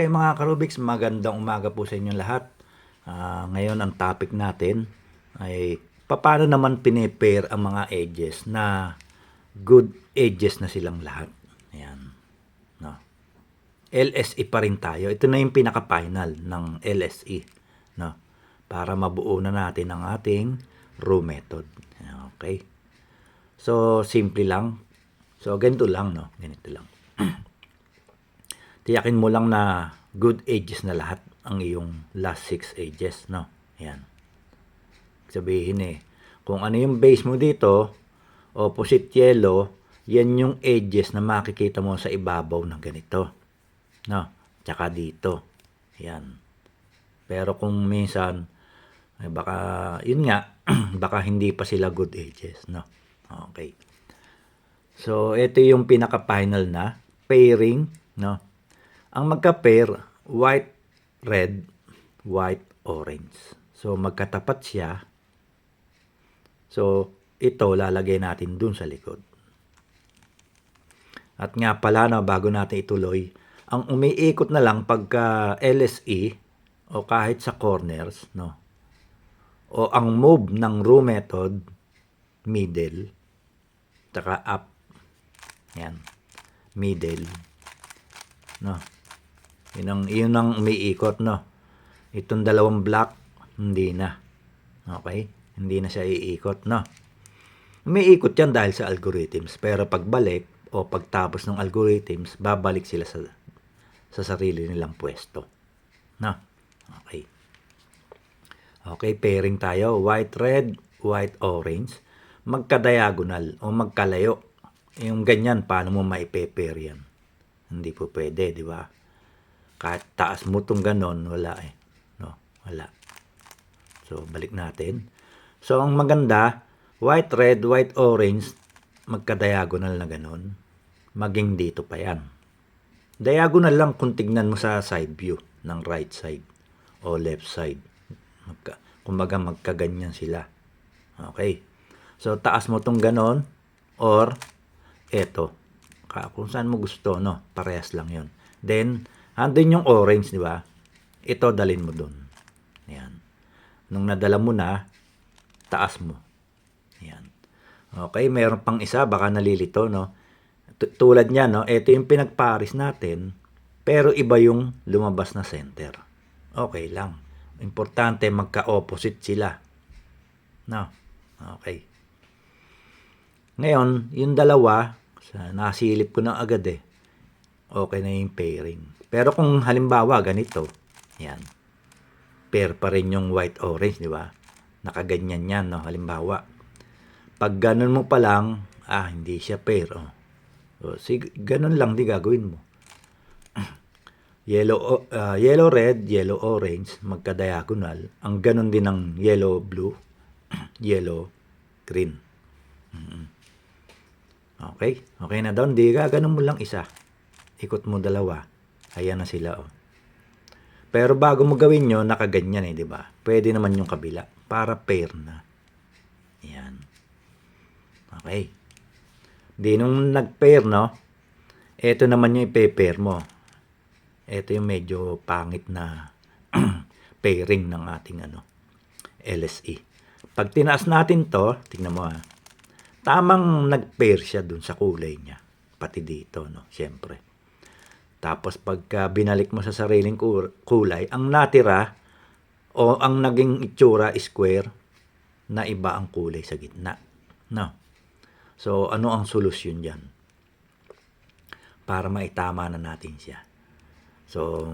Okay mga Karubix, magandang umaga po sa inyong lahat. Ah, ngayon ang topic natin ay paano naman pinipair ang mga edges na good edges na silang lahat. Ayan. No. LSE pa rin tayo. Ito na yung pinaka-final ng LSE. No. Para mabuo na natin ang ating row method. Okay. So, simple lang. So, ganito lang, no? Ganito lang. tiyakin mo lang na good ages na lahat ang iyong last six ages, no? Yan. Sabihin eh, kung ano yung base mo dito, opposite yellow, yan yung edges na makikita mo sa ibabaw ng ganito. No? Tsaka dito. Yan. Pero kung minsan, ay baka, yun nga, baka hindi pa sila good edges, no? Okay. So, ito yung pinaka-final na pairing, no? Ang magka-pair, white, red, white, orange. So, magkatapat siya. So, ito lalagay natin dun sa likod. At nga pala na bago natin ituloy, ang umiikot na lang pagka LSE o kahit sa corners, no? O ang move ng row method, middle, taka up. Yan. Middle. No. Yun ang, yun ang umiikot, no. Itong dalawang block, hindi na. Okay? Hindi na siya iikot, no. Umiikot yan dahil sa algorithms. Pero pagbalik o pagtapos ng algorithms, babalik sila sa sa sarili nilang pwesto. No. Okay. Okay, pairing tayo. White, red, white, orange. Magka-diagonal o magkalayo. Yung ganyan, paano mo maipe-pair yan? Hindi po pwede, di ba? Kahit taas mo itong ganon, wala eh. No, wala. So, balik natin. So, ang maganda, white, red, white, orange, magka-diagonal na ganon. Maging dito pa yan. Diagonal lang kung tignan mo sa side view ng right side o left side. Magka, kumbaga magkaganyan sila. Okay. So, taas mo tong ganon or eto. Kung saan mo gusto, no? Parehas lang yon. Then, andun yung orange, di ba? Ito, dalin mo dun. Yan. Nung nadala mo na, taas mo. Yan. Okay, meron pang isa, baka nalilito, no? Tulad niya, no? Ito yung pinagparis natin, pero iba yung lumabas na center. Okay lang. Importante, magka-opposite sila. No? Okay. Ngayon, yung dalawa, nasilip ko na agad eh. Okay na yung pairing. Pero kung halimbawa ganito, yan. Pair pa rin yung white orange, di ba? Nakaganyan yan, no? Halimbawa. Pag ganun mo pa lang, ah, hindi siya pair, oh. So, sig ganun lang di gagawin mo. yellow uh, yellow red, yellow orange, magka-diagonal. Ang ganun din ng yellow blue, yellow green. Mm-hmm. Okay? Okay na daw. Hindi ka. Ganun mo lang isa. Ikot mo dalawa. Ayan na sila, oh. Pero bago mo gawin nyo, nakaganyan eh, di ba? Pwede naman yung kabila. Para pair na. Yan. Okay. Di nung nag-pair, no? Ito naman yung ipe-pair mo. Ito yung medyo pangit na pairing ng ating ano, LSE. Pag tinaas natin to, tingnan mo ha, tamang nag-pair siya dun sa kulay niya. Pati dito, no? Siyempre. Tapos pagka binalik mo sa sariling kulay, ang natira o ang naging itsura square na iba ang kulay sa gitna. No? So, ano ang solusyon dyan? Para maitama na natin siya. So,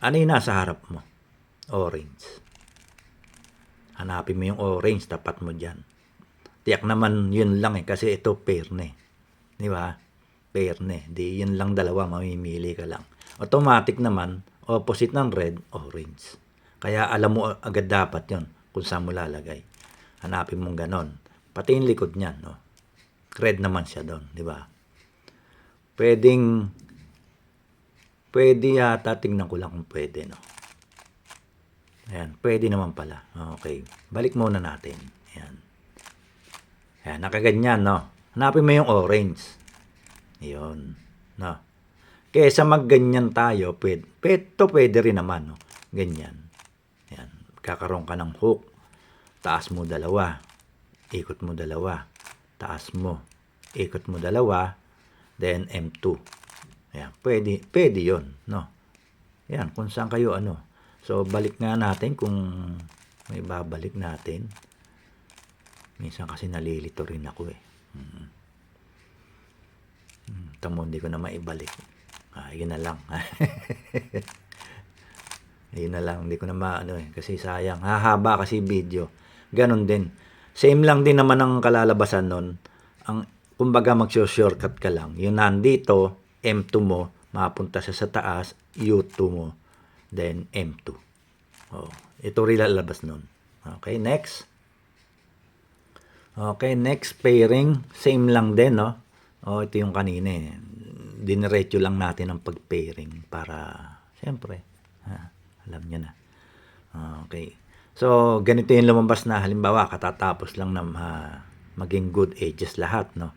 ano yung nasa harap mo? Orange. Hanapin mo yung orange, tapat mo dyan. Tiyak naman yun lang eh, kasi ito pair na eh. Di ba? Pair na eh. Di yun lang dalawa, mamimili ka lang. Automatic naman, opposite ng red, orange. Kaya alam mo agad dapat yon kung saan mo lalagay. Hanapin mong ganon. Pati yung likod niyan, no? Red naman siya doon, di ba? Pwedeng, pwede yata, tingnan ko lang kung pwede, no? Ayan, pwede naman pala. Okay, balik muna natin. Ayan. Ayan, nakaganyan, no? Hanapin mo yung orange. Yun, no? Kesa magganyan tayo, pwede, pwede, pwede rin naman, no? Ganyan. Yan. Kakaroon ka ng hook. Taas mo dalawa. Ikot mo dalawa. Taas mo. Ikot mo dalawa. Then M2. Yan. Pwede, pwede yon no? Yan. Kung saan kayo, ano. So, balik nga natin kung may babalik natin. Minsan kasi nalilito rin ako eh. Mm. Tamo, hindi ko na maibalik. Ah, yun na lang. yun na lang. Hindi ko na maano eh. Kasi sayang. Hahaba kasi video. Ganon din. Same lang din naman ang kalalabasan nun. Ang, kumbaga magsyo-shortcut ka lang. Yung nandito, M2 mo, mapunta siya sa taas, U2 mo, then M2. Oh, ito rin lalabas nun. Okay, next. Okay, next pairing. Same lang din, no? Oh, ito yung kanina eh. Diniretso lang natin ang pag-pairing para, siyempre, ha, alam niya na. Okay. So, ganito yung lumabas na halimbawa, katatapos lang na ma- maging good edges lahat, no?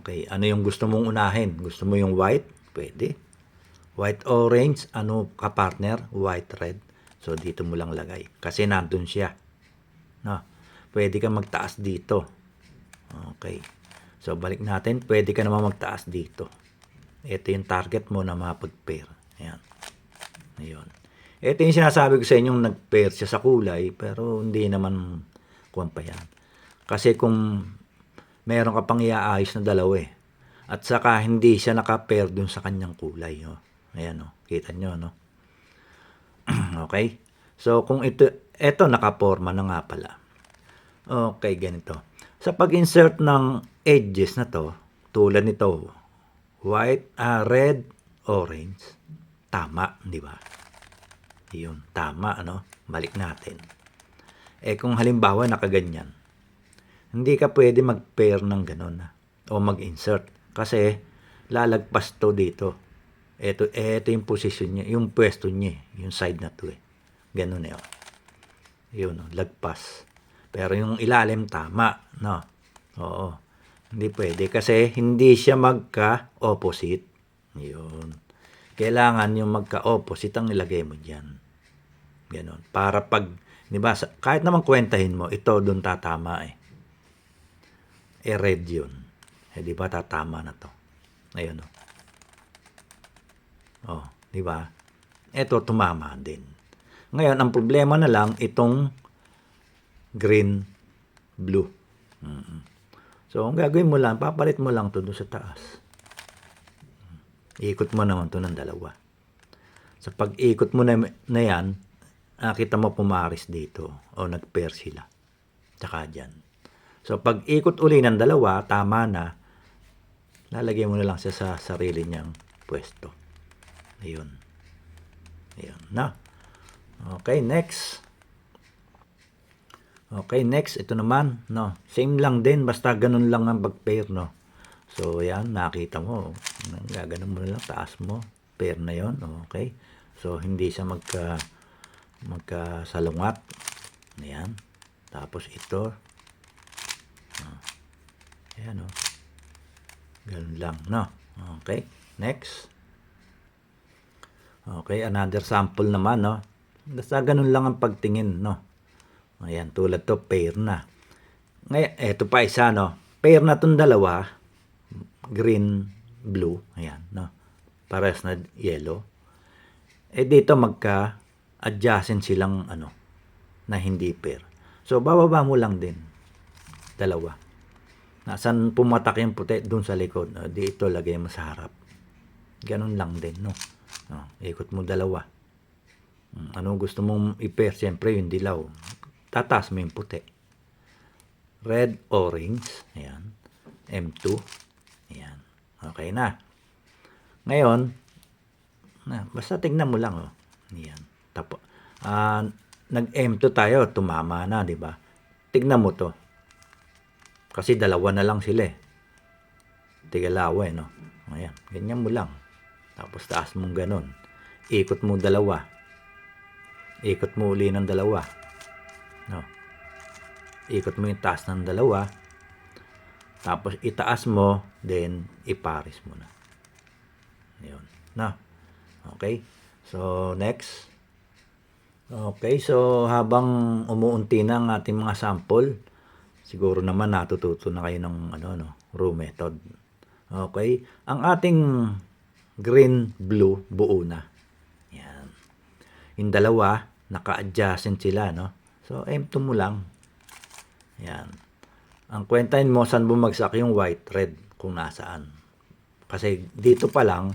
Okay. Ano yung gusto mong unahin? Gusto mo yung white? Pwede. White orange, ano ka partner? White red. So, dito mo lang lagay. Kasi nandun siya. No? Pwede ka magtaas dito. Okay. So, balik natin. Pwede ka naman magtaas dito. Ito yung target mo na mapag-pair. Ayan. Ayun. Ito yung sinasabi ko sa inyong nag-pair siya sa kulay, pero hindi naman kuwan pa yan. Kasi kung meron ka pang iaayos na dalawa eh. At saka hindi siya naka-pair dun sa kanyang kulay. Oh. Ayan oh. Kita nyo no? okay? So kung ito, ito nakaporma na nga pala. Okay, ganito. Sa pag-insert ng edges na to, tulad nito, white, ah, red, orange, tama, di ba? Yun, tama, ano? Balik natin. Eh kung halimbawa nakaganyan, hindi ka pwede mag-pair ng ganun ah, o mag-insert kasi lalagpas to dito. Ito, ito yung position niya, yung pwesto niya, eh, yung side na to eh. Ganun eh. Oh. Yun, oh, lagpas. Pero yung ilalim tama, no? Oo. Hindi pwede kasi hindi siya magka-opposite. Yun. Kailangan yung magka-opposite ang ilagay mo diyan. Ganon. Para pag, di ba, kahit naman kwentahin mo, ito doon tatama eh. Eh, red yun. Eh, di ba, tatama na to. Ayun, oh. Oh, di ba? Ito, tumama din. Ngayon, ang problema na lang, itong green, blue. So, ang gagawin mo lang, papalit mo lang to doon sa taas. Ikot mo naman to ng dalawa. Sa pag-ikot mo na, na yan, nakita mo pumaris dito o nag-pair sila. Tsaka dyan. So, pag ikot uli ng dalawa, tama na, lalagay mo na lang siya sa sarili niyang pwesto. Ayun. Ayun na. Okay, next. Okay, next. Ito naman, no. Same lang din, basta ganun lang ang pag-pair, no. So, yan, nakita mo. Gaganon mo lang, taas mo. Pair na yon okay. So, hindi siya magka, magkasalungat. Ayan. Tapos ito. Oh. Ayan, oh. Ganun lang, no. Okay, next. Okay, another sample naman, no. Basta ganun lang ang pagtingin, no. Ayan, tulad to, pair na. Ngayon, eto pa isa, no. Pair na tong dalawa. Green, blue. Ayan, no. Pares na yellow. Eh, dito magka-adjacent silang, ano, na hindi pair. So, bababa mo lang din. Dalawa. Nasaan pumatak yung puti? Doon sa likod. Uh, dito, lagay mo sa harap. Ganun lang din, no. Oh, ikot mo dalawa. Ano gusto mong i-pair? Siyempre, yung dilaw. Tataas mo yung puti. Red, orange. Ayan. M2. Ayan. Okay na. Ngayon, na, basta tignan mo lang, oh. Ayan. Tapo, ah, nag-M2 tayo, tumama na, di ba? Tignan mo to. Kasi dalawa na lang sila eh. Tigalawa eh, no? Ayan, ganyan mo lang. Tapos taas mong ganon. Ikot mo dalawa. Ikot mo uli ng dalawa. No? Ikot mo yung taas ng dalawa. Tapos itaas mo, then iparis mo na. Ayun. Na. Okay. So, next. Okay, so habang umuunti na ang ating mga sample, siguro naman natututo na kayo ng ano no, row method. Okay? Ang ating green blue buo na. Yan. Yung dalawa naka-adjacent sila no. So M2 mo lang. Yan. Ang kwentahin mo saan bumagsak yung white red kung nasaan. Kasi dito pa lang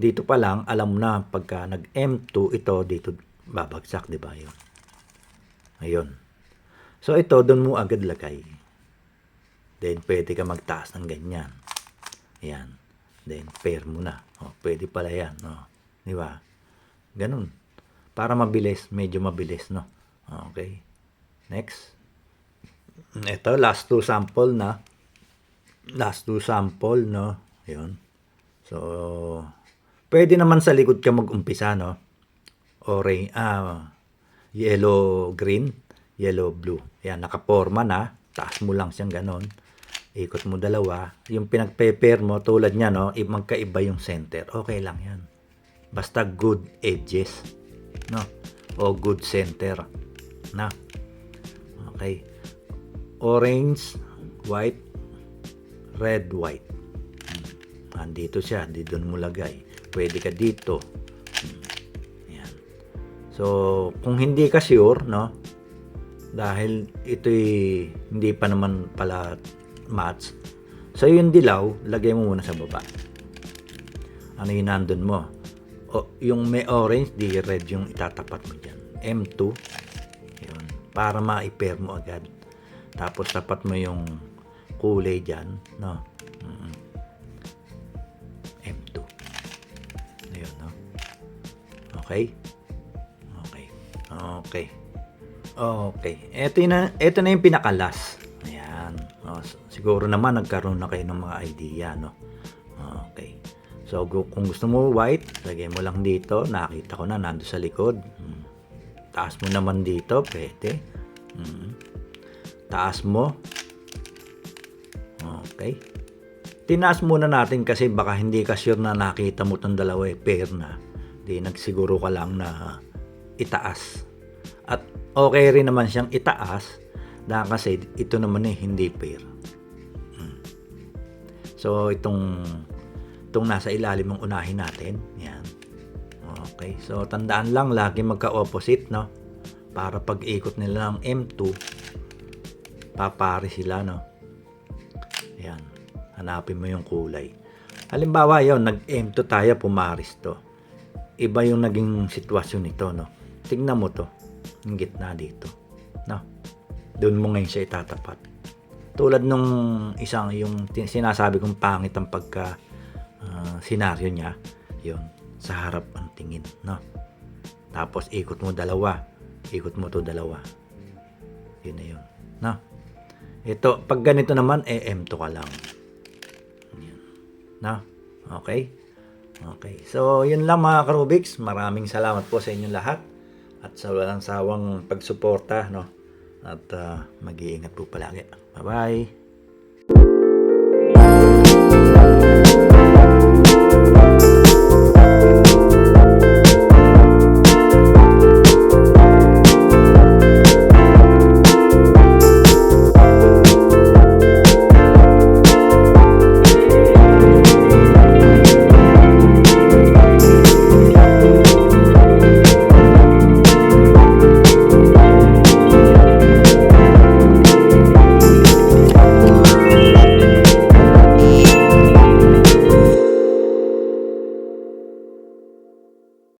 dito pa lang alam mo na pagka nag M2 ito dito babagsak, di ba? Yun. Ayun. So ito doon mo agad lagay. Then pwede ka magtaas ng ganyan. Yan. Then pair mo na. O, pwede pala yan, no. Di ba? Ganun. Para mabilis, medyo mabilis, no. Okay. Next. Ito, last two sample na. Last two sample, no. Yun. So, pwede naman sa likod ka mag-umpisa, no orange, ah, yellow green, yellow blue. Yan, nakaporma na. Taas mo lang siyang ganon. Ikot mo dalawa. Yung pinag-pair mo, tulad niya, no, magkaiba yung center. Okay lang yan. Basta good edges. No? O good center. Na? Okay. Orange, white, red, white. Andito siya. Di doon mo lagay. Pwede ka dito. Yan. So, kung hindi ka sure, no? Dahil ito'y hindi pa naman pala match. So, yung dilaw, lagay mo muna sa baba. Ano yung nandun mo? O, yung may orange, di red yung itatapat mo dyan. M2. Para ma-pair mo agad. Tapos, tapat mo yung kulay dyan. No? Mm. M2. Ayun, no? Okay? Okay. Okay. Okay. Ito na, ito na yung pinakalas. Ayan. O, siguro naman nagkaroon na kayo ng mga idea, no? Okay. So, kung gusto mo white, lagay mo lang dito. Nakita ko na, nando sa likod. Taas mo naman dito, pwede. Hmm. Taas mo. Okay. Tinaas muna natin kasi baka hindi ka sure na nakita mo itong dalawa eh, pair na. Di nagsiguro ka lang na itaas. At okay rin naman siyang itaas dahil kasi ito naman eh hindi pair. Mm. So itong itong nasa ilalim ang unahin natin. Yan. Okay. So tandaan lang lagi magka-opposite no. Para pag ikot nila ng M2 papare sila no. Yan. Hanapin mo yung kulay. Halimbawa yon nag-M2 tayo, pumaris to. Iba yung naging sitwasyon nito, no? Tingnan mo to. Yung gitna dito. No? Doon mo ngayon siya itatapat. Tulad nung isang, yung sinasabi kong pangit ang pagka ah, senaryo niya, yon sa harap ang tingin, no? Tapos ikot mo dalawa. Ikot mo to dalawa. Yun na yun. No? Ito, pag ganito naman, eh, M2 ka lang. Yan. No? Okay? Okay. So, yun lang mga Karubix. Maraming salamat po sa inyong lahat. At sa walang sawang pagsuporta, no? At ah, mag-iingat po palagi. Bye-bye.